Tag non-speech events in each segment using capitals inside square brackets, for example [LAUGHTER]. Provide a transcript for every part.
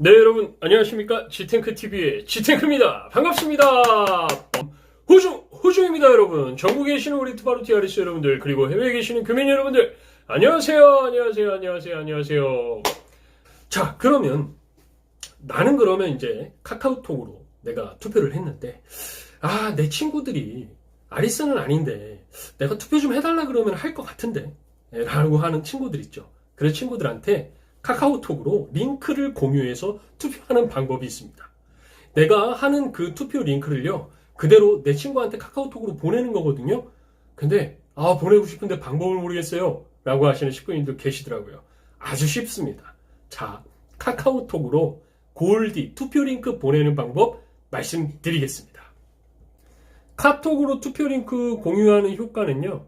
네 여러분 안녕하십니까? 지탱크TV의 지탱크입니다. 반갑습니다. 호중 호중입니다 여러분. 전국에 계시는 우리 투바루 티아리스 여러분들 그리고 해외에 계시는 교민 여러분들 안녕하세요 안녕하세요 안녕하세요 안녕하세요. 자 그러면 나는 그러면 이제 카카오톡으로 내가 투표를 했는데 아 내 친구들이 아리스는 아닌데 내가 투표 좀 해달라 그러면 할 것 같은데 예, 라고 하는 친구들 있죠. 그런 친구들한테 카카오톡으로 링크를 공유해서 투표하는 방법이 있습니다. 내가 하는 그 투표 링크를요, 그대로 내 친구한테 카카오톡으로 보내는 거거든요. 근데, 아, 보내고 싶은데 방법을 모르겠어요. 라고 하시는 식구님들 계시더라고요. 아주 쉽습니다. 자, 카카오톡으로 골디 투표 링크 보내는 방법 말씀드리겠습니다. 카톡으로 투표 링크 공유하는 효과는요,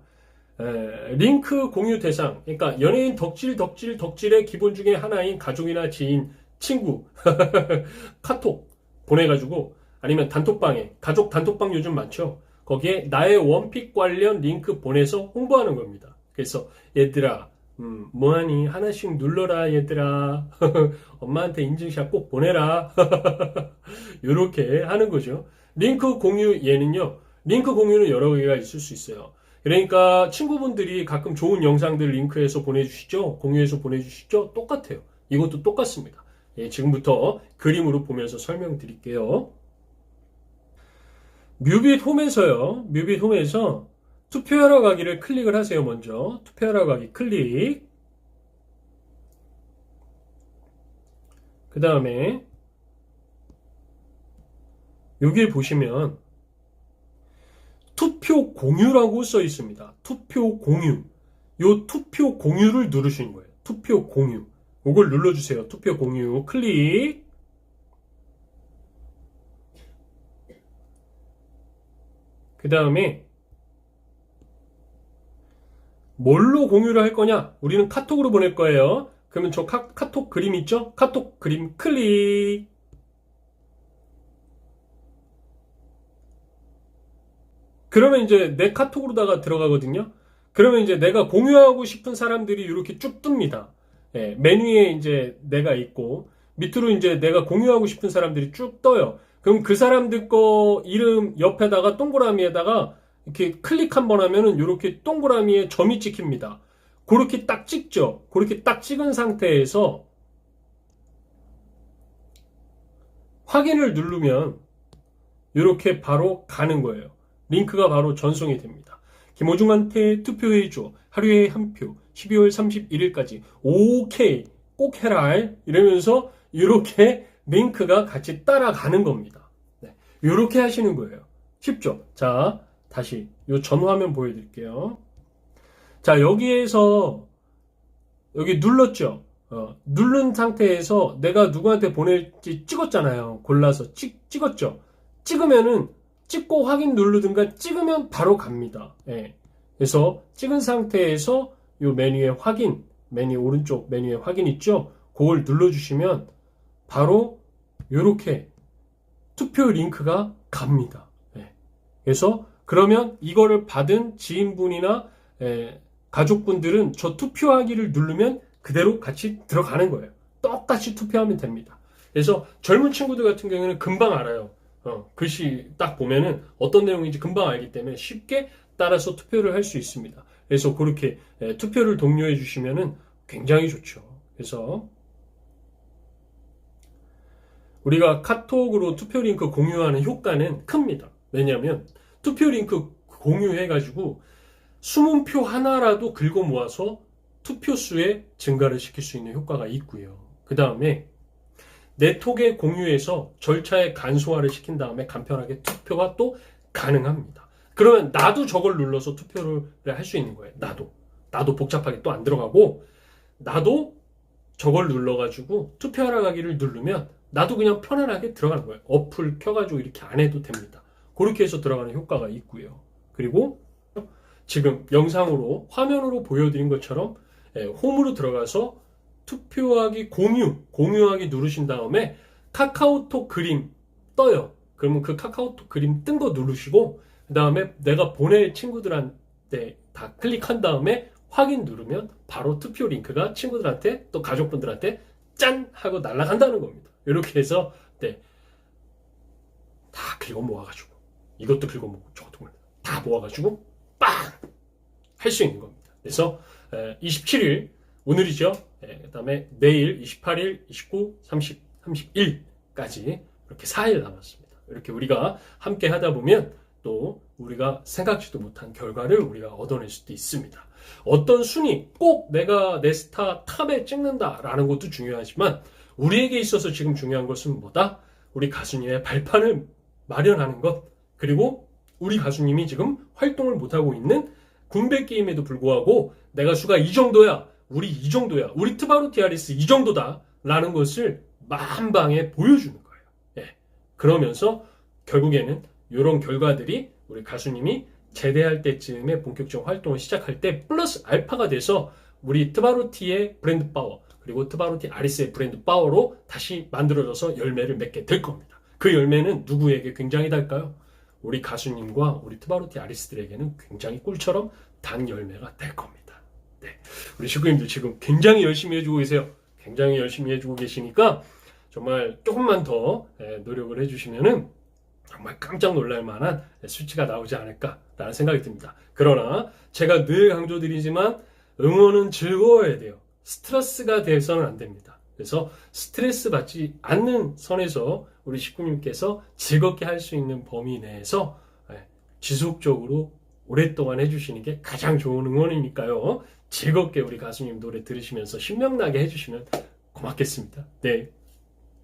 에, 링크 공유 대상, 그러니까 연예인 덕질, 덕질, 덕질의 기본 중에 하나인 가족이나 지인, 친구, [LAUGHS] 카톡 보내가지고 아니면 단톡방에, 가족 단톡방 요즘 많죠? 거기에 나의 원픽 관련 링크 보내서 홍보하는 겁니다. 그래서 얘들아, 음, 뭐하니? 하나씩 눌러라, 얘들아. [LAUGHS] 엄마한테 인증샷 꼭 보내라. [LAUGHS] 요렇게 하는 거죠. 링크 공유 얘는요, 링크 공유는 여러 개가 있을 수 있어요. 그러니까 친구분들이 가끔 좋은 영상들 링크해서 보내주시죠? 공유해서 보내주시죠? 똑같아요. 이것도 똑같습니다. 예, 지금부터 그림으로 보면서 설명드릴게요. 뮤빗 홈에서요. 뮤빗 홈에서 투표하러 가기를 클릭을 하세요. 먼저 투표하러 가기 클릭. 그 다음에 여기에 보시면 투표 공유라고 써 있습니다. 투표 공유. 요 투표 공유를 누르시는 거예요. 투표 공유. 이걸 눌러주세요. 투표 공유. 클릭. 그 다음에 뭘로 공유를 할 거냐? 우리는 카톡으로 보낼 거예요. 그러면 저 카, 카톡 그림 있죠? 카톡 그림 클릭. 그러면 이제 내 카톡으로다가 들어가거든요. 그러면 이제 내가 공유하고 싶은 사람들이 이렇게 쭉 뜹니다. 예, 메뉴에 이제 내가 있고 밑으로 이제 내가 공유하고 싶은 사람들이 쭉 떠요. 그럼 그 사람들 거 이름 옆에다가 동그라미에다가 이렇게 클릭 한번 하면은 이렇게 동그라미에 점이 찍힙니다. 그렇게 딱 찍죠. 그렇게 딱 찍은 상태에서 확인을 누르면 이렇게 바로 가는 거예요. 링크가 바로 전송이 됩니다. 김호중한테 투표해줘. 하루에 한 표. 12월 31일까지. 오케이. 꼭 해라. 이러면서 이렇게 링크가 같이 따라가는 겁니다. 네. 이렇게 하시는 거예요. 쉽죠? 자, 다시 이 전화면 보여드릴게요. 자, 여기에서 여기 눌렀죠? 어, 누른 상태에서 내가 누구한테 보낼지 찍었잖아요. 골라서 찍, 찍었죠? 찍으면은 찍고 확인 누르든가 찍으면 바로 갑니다. 예. 그래서 찍은 상태에서 이 메뉴에 확인, 메뉴 오른쪽 메뉴에 확인 있죠? 그걸 눌러주시면 바로 이렇게 투표 링크가 갑니다. 예. 그래서 그러면 이거를 받은 지인분이나 예, 가족분들은 저 투표하기를 누르면 그대로 같이 들어가는 거예요. 똑같이 투표하면 됩니다. 그래서 젊은 친구들 같은 경우에는 금방 알아요. 어, 글씨 딱 보면은 어떤 내용인지 금방 알기 때문에 쉽게 따라서 투표를 할 수 있습니다. 그래서 그렇게 예, 투표를 독려해 주시면은 굉장히 좋죠. 그래서 우리가 카톡으로 투표 링크 공유하는 효과는 큽니다. 왜냐하면 투표 링크 공유해 가지고 숨은 표 하나라도 긁어 모아서 투표 수의 증가를 시킬 수 있는 효과가 있고요. 그 다음에 네톡에 공유해서 절차의 간소화를 시킨 다음에 간편하게 투표가 또 가능합니다. 그러면 나도 저걸 눌러서 투표를 할 수 있는 거예요. 나도. 나도 복잡하게 또 안 들어가고, 나도 저걸 눌러가지고 투표하러 가기를 누르면 나도 그냥 편안하게 들어가는 거예요. 어플 켜가지고 이렇게 안 해도 됩니다. 그렇게 해서 들어가는 효과가 있고요. 그리고 지금 영상으로 화면으로 보여드린 것처럼 예, 홈으로 들어가서 투표하기 공유, 공유하기 누르신 다음에 카카오톡 그림 떠요. 그러면 그 카카오톡 그림 뜬 거 누르시고 그 다음에 내가 보낼 친구들한테 다 클릭한 다음에 확인 누르면 바로 투표 링크가 친구들한테 또 가족분들한테 짠 하고 날아간다는 겁니다. 이렇게 해서 네. 다 긁어 모아가지고 이것도 긁어 모으고 저것도 다 모아가지고 빵! 할 수 있는 겁니다. 그래서 27일 오늘이죠. 그 다음에 내일 28일, 29, 30, 31까지 이렇게 4일 남았습니다. 이렇게 우리가 함께 하다 보면 또 우리가 생각지도 못한 결과를 우리가 얻어낼 수도 있습니다. 어떤 순위, 꼭 내가 내 스타 탑에 찍는다라는 것도 중요하지만 우리에게 있어서 지금 중요한 것은 뭐다? 우리 가수님의 발판을 마련하는 것, 그리고 우리 가수님이 지금 활동을 못하고 있는 군배 게임에도 불구하고 내가 수가 이 정도야, 우리 이 정도야, 우리 트바루티아리스 이 정도다 라는 것을 만방에 보여주는 거예요. 예. 그러면서 결국에는 이런 결과들이 우리 가수님이 제대할 때쯤에 본격적 활동을 시작할 때 플러스 알파가 돼서 우리 트바루티의 브랜드 파워 그리고 트바루티 아리스의 브랜드 파워로 다시 만들어져서 열매를 맺게 될 겁니다. 그 열매는 누구에게 굉장히 달까요? 우리 가수님과 우리 트바루티 아리스들에게는 굉장히 꿀처럼 단 열매가 될 겁니다. 네. 우리 식구님들 지금 굉장히 열심히 해주고 계세요. 굉장히 열심히 해주고 계시니까 정말 조금만 더 예, 노력을 해주시면은 정말 깜짝 놀랄 만한 수치가 나오지 않을까라는 생각이 듭니다. 그러나 제가 늘 강조드리지만 응원은 즐거워야 돼요. 스트레스가 돼서는 안 됩니다. 그래서 스트레스 받지 않는 선에서 우리 식구님께서 즐겁게 할 수 있는 범위 내에서 예, 지속적으로 오랫동안 해주시는 게 가장 좋은 응원이니까요. 즐겁게 우리 가수님 노래 들으시면서 신명나게 해주시면 고맙겠습니다. 네.